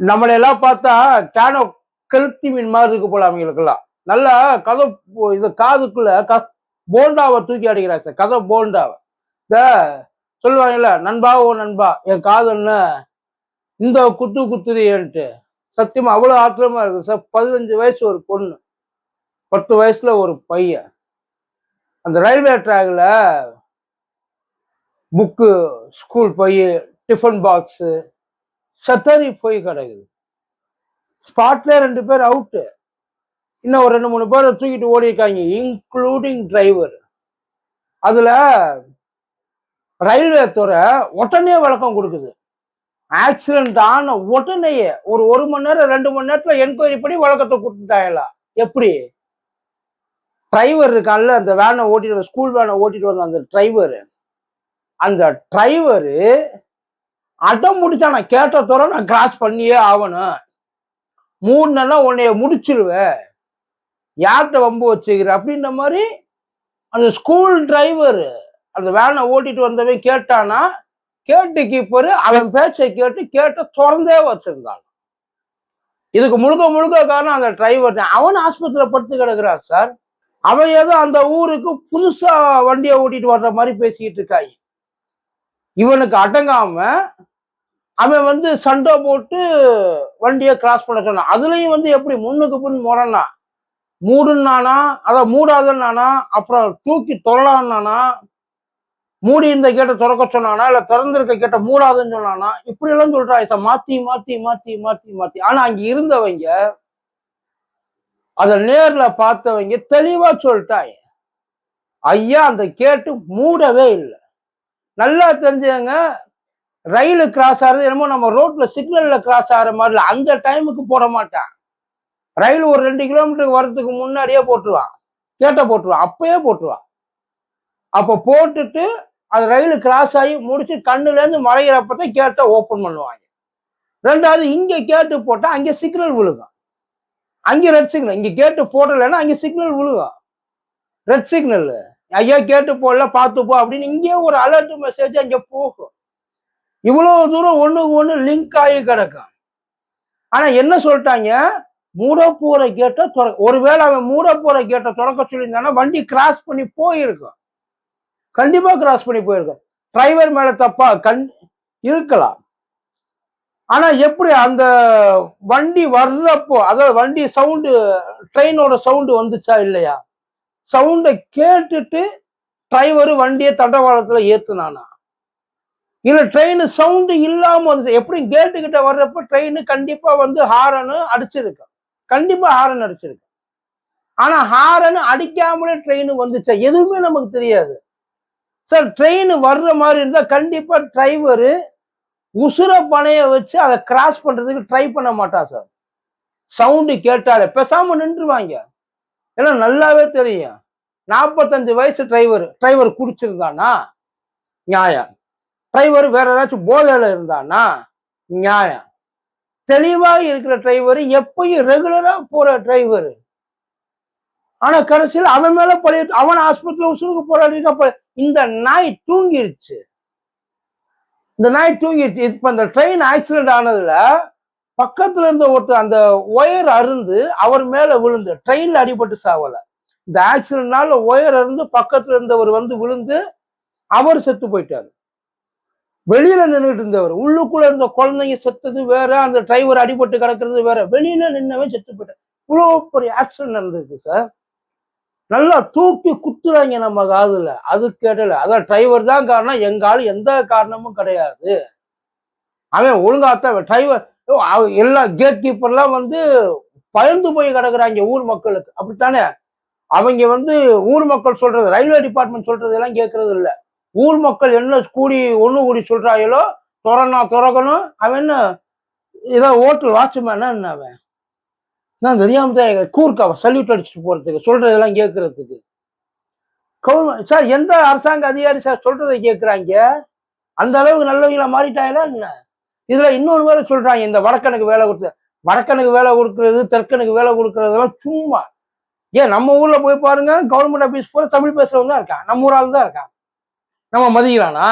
நம்மளையெல்லாம் பார்த்தா கேனோ கெளுத்தி மீன் மாதிரி இருக்கு போல அவங்களுக்கெல்லாம். நல்லா கதை இந்த இது காதுக்குள்ள க போண்டாவை தூக்கி அடிக்கிறாங்க சார் கதை போண்டாவை. இந்த சொல்லுவாங்கல்ல நண்பா ஓ நண்பா என் காதல்னு இந்த குத்து குத்துறியன்ட்டு சத்தியமா அவ்வளோ ஆத்திரமா இருக்கு சார். பதினஞ்சு வயசு ஒரு பொண்ணு. பத்து வயசுல ஒரு பையன். அந்த ரயில்வே ட்ராக்ல புக்கு ஸ்கூல் பையன் டிஃபன் பாக்ஸு சத்தரி போய் கிடக்குது. ஸ்பாட்ல ரெண்டு பேர் அவுட்டு இன்னும் ஒரு ரெண்டு மூணு பேரை தூக்கிட்டு ஓடி இருக்காங்க இன்க்ளூடிங் டிரைவர் அதுல ரயில்வே துறை உடனே விளக்கம் கொடுக்குது. ஆக்சிடென்ட் ஆன உடனேயே ஒரு ஒரு மணி நேரம் ரெண்டு மணி நேரத்துல என்கொயரி பண்ணி வழக்கத்தை கொடுத்துட்டாங்களா? எப்படி? டிரைவர் இருக்கான்ல அந்த வேனை ஓட்டிட்டு ஸ்கூல் வேனை ஓட்டிட்டு வந்த அந்த டிரைவர் அந்த டிரைவரு அடம் முடிச்சா நான் கேட்ட துறை நான் கிராஸ் பண்ணியே ஆகணும். மூணுனா உன்னைய முடிச்சிருவேன். யார்கிட்ட வம்பு வச்சுக்கிற? அப்படின்ற மாதிரி அந்த ஸ்கூல் டிரைவர் அந்த வேனை ஓட்டிட்டு வந்தவன் கேட்டானா கேட்டு கீப்பரு அவன் பேச்சை கேட்டு கேட்ட திறந்தே வச்சிருந்தான் இதுக்கு முழுக்க முழுக்க காரணம் அந்த டிரைவர் தான். அவன் ஆஸ்பத்திரியில் படுத்து கிடக்குறான் சார் அவன் ஏதோ அந்த ஊருக்கு புதுசா வண்டியை ஓட்டிட்டு வர்ற மாதிரி பேசிக்கிட்டு இருக்காய் இவனுக்கு அடங்காம அவன் வந்து சண்டை போட்டு வண்டியை கிராஸ் பண்ண சொன்னான். அதுலயும் வந்து எப்படி முன்னுக்கு பின் முரணா மூடுனானா? அதை மூடாதன்னானா அப்புறம் தூக்கி தொழலான்னானா மூடி இந்த கேட்டை திறக்க சொன்னானா? இல்லை திறந்திருக்க கேட்ட மூடாதுன்னு சொன்னானா? இப்படி எல்லாம் சொல்றாங்க சார் மாத்தி மாத்தி மாத்தி மாத்தி மாத்தி. ஆனா அங்க இருந்தவங்க அதை நேர்ல பார்த்தவங்க தெளிவா சொல்லிட்டாங்க. ஐயா அந்த கேட்டு மூடவே இல்லை. நல்லா தெரிஞ்சவங்க ரயில் கிராஸ் ஆகிறது என்னமோ நம்ம ரோட்ல சிக்னல்ல கிராஸ் ஆகிற மாதிரி அந்த டைமுக்கு போட மாட்டான். ரயில் ஒரு ரெண்டு கிலோமீட்டருக்கு வர்றதுக்கு முன்னாடியே போட்டுருவான். கேட்ட போட்டுருவான். அப்பயே போட்டுருவான். அப்போ போட்டுட்டு அது ரயில் கிராஸ் ஆகி முடிச்சு கண்ணுலேருந்து மறைகிறப்பதான் கேட்டை ஓப்பன் பண்ணுவாங்க. ரெண்டாவது இங்கே கேட்டு போட்டால் அங்கே சிக்னல் விழுகும். அங்கே ரெட் சிக்னல் இங்கே கேட்டு போடலைன்னா அங்கே சிக்னல் விழுகும். ரெட் சிக்னல் ஐயா கேட்டு போடல பார்த்துப்போ அப்படின்னு இங்கே ஒரு அலர்ட் மெசேஜ் அங்கே போகும். இவ்வளவு தூரம் ஒண்ணுக்கு ஒண்ணு லிங்க் ஆகி கிடக்கும் ஆனா என்ன சொல்லிட்டாங்க? மூட போற கேட்ட திற ஒருவேளை அவன் மூட போற கேட்ட திறக்க சொல்லியிருந்தானா வண்டி கிராஸ் பண்ணி போயிருக்கும் கண்டிப்பா கிராஸ் பண்ணி போயிருக்கும் டிரைவர் மேல தப்பா கண் இருக்கலாம். ஆனா எப்படி அந்த வண்டி வர்றப்போ அதாவது வண்டி சவுண்டு ட்ரெயினோட சவுண்டு வந்துச்சா இல்லையா? சவுண்டை கேட்டுட்டு டிரைவரு வண்டியை தண்டவாளத்துல ஏத்துனானா? இல்லை ட்ரெயின் சவுண்டு இல்லாமல் வந்துச்சு எப்படி கேட்டு கிட்ட வர்றப்ப ட்ரெயின் கண்டிப்பாக வந்து ஹாரனு அடிச்சிருக்கு கண்டிப்பாக ஹாரன் அடிச்சிருக்கு ஆனால் ஹாரன் அடிக்காமலே ட்ரெயின் வந்துச்சா? எதுவுமே நமக்கு தெரியாது. சார் ட்ரெயின் வர்ற மாதிரி இருந்தால் கண்டிப்பாக டிரைவரு உசுர பணைய வச்சு அதை கிராஸ் பண்ணுறதுக்கு ட்ரை பண்ண மாட்டான் சார். சவுண்டு கேட்டாலே பேசாமல் நின்றுவாங்க. ஏன்னா நல்லாவே தெரியும். நாற்பத்தஞ்சு வயசு டிரைவர் டிரைவர் குடிச்சிருந்தானா நியாயம். டிரைவர் வேற ஏதாச்சும் போதையில இருந்தானா நியாயம். தெளிவா இருக்கிற டிரைவர் எப்பயும் ரெகுலரா போற டிரைவர் ஆனா கடைசியில் அவன் மேல பழைய அவன் ஆஸ்பத்திரியில் உசுருக்கு போராடிட்டு இந்த நாய் தூங்கிருச்சு. இந்த நாய் தூங்கிருச்சு. இப்ப இந்த ட்ரெயின் ஆக்சிடென்ட் ஆனதுல பக்கத்துல இருந்த ஒருத்தர் அந்த ஒயர் அருந்து அவர் மேல விழுந்து ட்ரெயின்ல அடிபட்டு சாவல. இந்த ஆக்சிடென்ட்னால ஒயர் அருந்து பக்கத்துல இருந்தவர் வந்து விழுந்து அவர் செத்து போயிட்டாரு. வெளியில நின்றுட்டு இருந்தவர். உள்ளுக்குள்ள இருந்த குழந்தைங்க செத்தது வேற அந்த டிரைவர் அடிபட்டு கிடக்கிறது வேற. வெளியில நின்னவே செத்து போயிட்டார் இவ்வளோ பெரிய ஆக்சிடென்ட் நடந்திருக்கு சார் நல்லா தூக்கி குத்துறாங்க நம்ம காதுல. அது கேட்டல. அதான் டிரைவர் தான் காரணம். எங்க ஆளு எந்த காரணமும் கிடையாது. அவன் ஒழுங்காத்தான் டிரைவர் எல்லா கேட் கீப்பர்லாம் வந்து பயந்து போய் கிடக்குறாங்க ஊர் மக்களுக்கு. அப்படித்தானே? அவங்க வந்து ஊர் மக்கள் சொல்றது ரயில்வே டிபார்ட்மெண்ட் சொல்றது எல்லாம் கேட்கறது இல்லை. ஊர் மக்கள் என்ன கூடி ஒன்று கூடி சொல்கிறாயோ திறனா திறக்கணும் அவன் என்ன ஏதோ ஓட்டல் வாட்ச்மேனா என்ன அவன்? நான் தெரியாம தான் கூர்க்காவை சல்யூட் அடிச்சுட்டு போறதுக்கு சொல்றதெல்லாம் கேட்கறதுக்கு கவர்மெண்ட் சார் எந்த அரசாங்க அதிகாரி சார் சொல்றதை கேட்குறாங்க அந்த அளவுக்கு நல்லவங்களா மாறிட்டாங்களா என்ன? இதில் இன்னொன்று வேலை சொல்கிறாங்க இந்த வடக்கனுக்கு வேலை கொடுத்து வடக்கனுக்கு வேலை கொடுக்கறது தெற்கனுக்கு வேலை கொடுக்கறதெல்லாம் சும்மா. ஏன் நம்ம ஊரில் போய் பாருங்க கவர்மெண்ட் ஆஃபீஸ் போகிற தமிழ் பேசுகிறவங்க தான் இருக்கான் நம்ம ஊரால் தான் இருக்கான் நம்ம மதிக்கிறானா?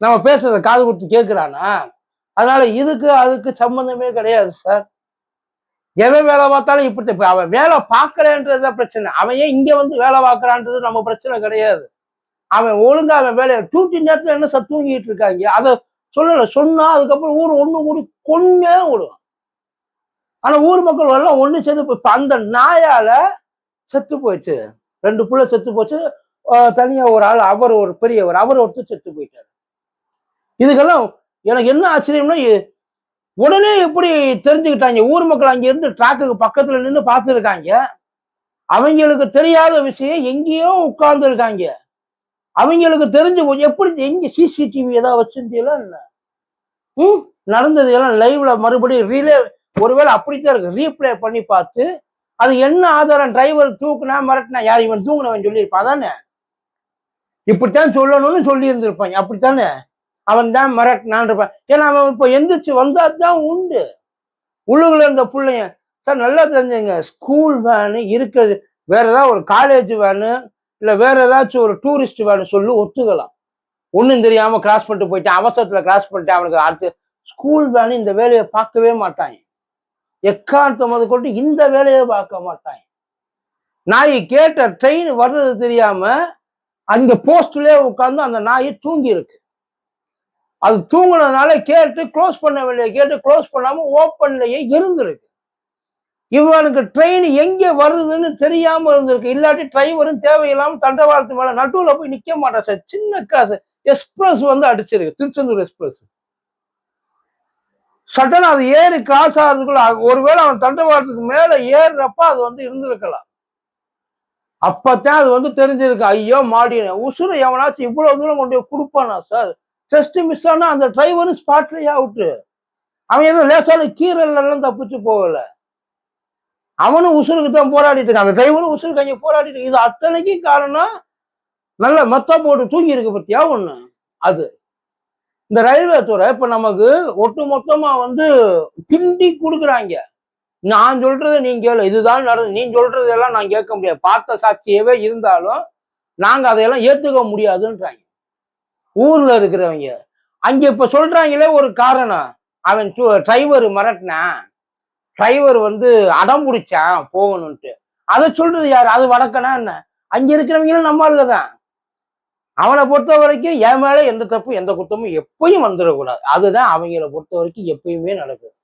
நம்ம பேசுறத காது கொடுத்து கேட்கிறானா? அதனால இதுக்கு அதுக்கு சம்பந்தமே கிடையாது சார் எவன் வேலை பார்த்தாலும் இப்படி அவன் வேலை பார்க்கறேன்றதுதான் பிரச்சனை. அவன் ஏன் இங்க வந்து வேலை பார்க்கறான்றது நம்ம பிரச்சனை கிடையாது. அவன் ஒழுங்கா அவன் வேலையை டூட்டி நேரத்துல என்ன சார் தூங்கிட்டு இருக்காங்க? அதை சொல்லல. சொன்னா அதுக்கப்புறம் ஊர் ஒண்ணு கூடி கொன்னே விடுவான். ஆனா ஊர் மக்கள் எல்லாம் ஒண்ணு சேர்ந்து போய் அந்த நாயால செத்து போயிடுச்சு. ரெண்டு புள்ள செத்து போச்சு. தனியாக தனியா ஒரு ஆள் அவர் ஒரு பெரியவர் அவர் ஒருத்தர் செத்து போயிட்டாரு. இதுக்கெல்லாம் எனக்கு என்ன ஆச்சரியம்னா உடனே எப்படி தெரிஞ்சுக்கிட்டாங்க? ஊர் மக்கள் அங்கிருந்து டிராக்குக்கு ட்ராக்குக்கு பக்கத்துல நின்று பார்த்துருக்காங்க. அவங்களுக்கு தெரியாத விஷயம் எங்கேயோ உட்கார்ந்து இருக்காங்க அவங்களுக்கு தெரிஞ்சு எப்படி எங்க சிசிடிவி ஏதாவது வச்சிருந்தீங்களா என்ன? ம் நடந்தது எல்லாம் லைவ்ல மறுபடியும் ரீலே ஒருவேளை அப்படித்தான் இருக்கு. ரீப்ளே பண்ணி பார்த்து அது என்ன ஆதாரம்? டிரைவர் தூக்குனா மிரட்டினா யார் இவன் தூங்கினவன் சொல்லியிருப்பான் தானே இப்படித்தான் சொல்லணும்னு சொல்லி இருந்திருப்பாங்க அப்படித்தானே? அவன் தான் மிரட்டினான் இருப்பான். ஏன்னா அவன் இப்போ எந்திரிச்சு வந்தா தான் உண்டு. உள்ளுக்குள்ள இருந்த பிள்ளைங்க சார் நல்லா தெரிஞ்சுங்க. ஸ்கூல் வேனு இருக்கிறது வேற ஏதாவது ஒரு காலேஜ் வேனு இல்லை வேற ஏதாச்சும் ஒரு டூரிஸ்ட் வேனு சொல்லி ஒத்துக்கலாம். ஒன்றும் தெரியாம கிராஸ் பண்ணிட்டு போயிட்டான் அவசரத்தில் கிராஸ் பண்ணிட்டு அவனுக்கு அடுத்து ஸ்கூல் வேனு இந்த வேலையை பார்க்கவே மாட்டாங்க. எக்காரணத்தை முத கொண்டு இந்த வேலையை பார்க்க மாட்டாங்க. நான் கேட்ட ட்ரெயின் வர்றது தெரியாமல் அந்த போஸ்ட்லயே உட்காந்து அந்த நாய் தூங்கி இருக்கு அது தூங்கினதுனால கேட்டு க்ளோஸ் பண்ண வேண்டிய கேட்டு க்ளோஸ் பண்ணாம ஓப்பன்லயே இருந்திருக்கு. இவனுக்கு ட்ரெயின் எங்க வருதுன்னு தெரியாம இருந்திருக்கு. இல்லாட்டி டிரைவரும் தேவையில்லாம தண்டவாளத்து மேல நடுவுல போய் நிக்க மாட்டான் சார் சின்ன காசு. எக்ஸ்பிரஸ் வந்து அடிச்சிருக்கு. திருச்செந்தூர் எக்ஸ்பிரஸ் சட்டனா அது ஏறி கிராஸ் ஆகிறதுக்குள்ள ஒருவேளை அவன் தண்டவாளத்துக்கு மேல ஏறுறப்ப அது வந்து இருந்திருக்கலாம். அப்பத்தான் அது வந்து தெரிஞ்சிருக்கு. ஐயோ மாடின. உசுறு எவனாச்சும் இவ்வளவு தூரம் கொண்டு போய் கொடுப்பானா சார்? டெஸ்ட் மிஸ் ஆனா அந்த டிரைவரும் ஸ்பாட்லயே அவுட்டு அவன் எதுவும் லேசான கீரல்லாம் தப்பிச்சு போகல. அவனும் உசுருக்கு தான் போராடிட்டு இருக்கான். அந்த டிரைவரும் உசுருக்கு அங்கே போராடிட்டு இது அத்தனைக்கும் காரணம் நல்ல மொத்த போட்டு தூங்கி இருக்கு பத்தியா ஒண்ணு? அது. இந்த ரயில்வே துறை இப்ப நமக்கு ஒட்டு மொத்தமா வந்து கிண்டி கொடுக்குறாங்க. நான் சொல்றது நீங்க கேளு. இதுதான் நடந்து நீ சொல்றது எல்லாம் நான் கேட்க முடியாது. பார்த்த சாட்சியவே இருந்தாலும் நாங்க அதையெல்லாம் ஏத்துக்க முடியாதுன்றாங்க. ஊர்ல இருக்கிறவங்க. அங்க இப்ப சொல்றாங்களே ஒரு காரணம். அவன் டிரைவர் மிரட்டினான் டிரைவர் வந்து அடம் பிடிச்சான் போகணும்ட்டு அதை சொல்றது யாரு? அது வடக்கனா என்ன? அங்க இருக்கிறவங்களும் நம்ம தான். அவனை பொறுத்த வரைக்கும் என் மேல எந்த தப்பு எந்த குத்தமும் எப்பயும் வந்துடக்கூடாது. அதுதான் அவங்கள பொறுத்த வரைக்கும் எப்பயுமே நடக்குது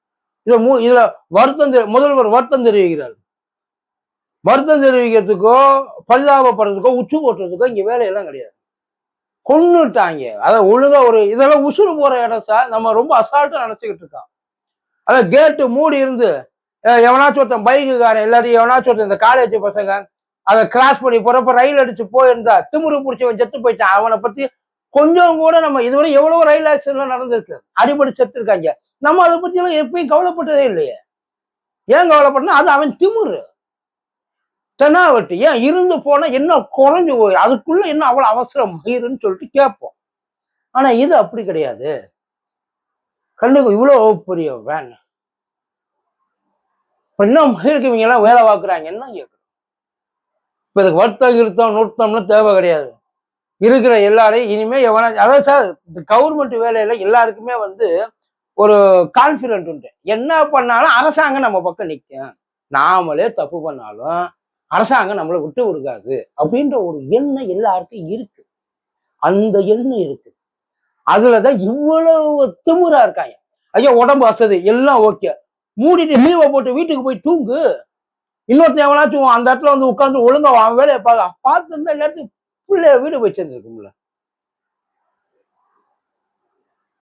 இதுல மூ இதுல வருத்தம் தெரி- முதல்வர் வருத்தம் தெரிவிக்கிறார். வருத்தம் தெரிவிக்கிறதுக்கோ பரிதாபப்படுறதுக்கோ உச்சு போட்டுறதுக்கோ இங்க வேலையெல்லாம் கிடையாது. கொன்னுட்டாங்க. அதை ஒழுங்கா ஒரு இதெல்லாம் உசுறு போற இடம் சார் நம்ம ரொம்ப அசால்ட்டா நினைச்சுக்கிட்டு இருக்கோம். அதான் கேட்டு மூடி இருந்து அஹ் எவனாச்சும் ஒருத்தன் பைக்குக்காரன் எல்லாரையும் எவனாச்சும் ஒருத்தன் இந்த காலேஜ் பசங்க அதை கிராஸ் பண்ணி போறப்ப ரயில் அடிச்சு போயிருந்தா திமிரு பிடிச்சவன் செத்து போயிட்டான். அவனை பத்தி கொஞ்சம் கூட நம்ம இதுவரை எவ்வளவு ரயில் ஆக்சிடென்ட்லாம் நடந்திருக்கு. அடிபடி செத்து இருக்காங்க நம்ம அதை பத்தி எப்பயும் கவலைப்பட்டதே இல்லையே. ஏன் கவலைப்பட்டனா அது அவன் திமுரு. தெனாவட்டு ஏன் இருந்து போனா என்ன குறைஞ்சு போய் அதுக்குள்ள என்ன அவ்வளவு அவசரம் மயிருன்னு சொல்லிட்டு கேட்போம். ஆனா இது அப்படி கிடையாது. கண்ணுக்கு இவ்வளவு பெரிய வேன். இப்ப இன்னும் மயிருக்கு இவங்க எல்லாம் வேலை பார்க்குறாங்க என்ன கேட்குறோம் இப்ப இதுக்கு வருத்தம் இருத்தம் நிறுத்தம்னு தேவை கிடையாது. இருக்கிற எல்லாரையும் இனிமே எவனா அதாவது சார் இந்த கவர்மெண்ட் வேலையில எல்லாருக்குமே வந்து ஒரு கான்ஃபிடென்ட் உண்டு. என்ன பண்ணாலும் அரசாங்கம் நம்ம பக்கம் நிற்கும் நாமளே தப்பு பண்ணாலும் அரசாங்கம் நம்மளை விட்டு கொடுக்காது அப்படின்ற ஒரு எண்ணம் எல்லாருக்கும் இருக்கு. அந்த எண்ணம் இருக்கு. அதுலதான் இவ்வளவு திமுறா இருக்காங்க. ஐயோ உடம்பு வசதி எல்லாம் ஓகே மூடிட்டு லீவை போட்டு வீட்டுக்கு போய் தூங்கு. இன்னொருத்தன் எவனாச்சும் அந்த இடத்துல வந்து உட்காந்து ஒழுங்கா அவன் வேலையை பார்க்க பார்த்து இருந்தா எல்லாத்தையும் பிள்ளை வீடு போய் சேர்ந்துருக்கும்ல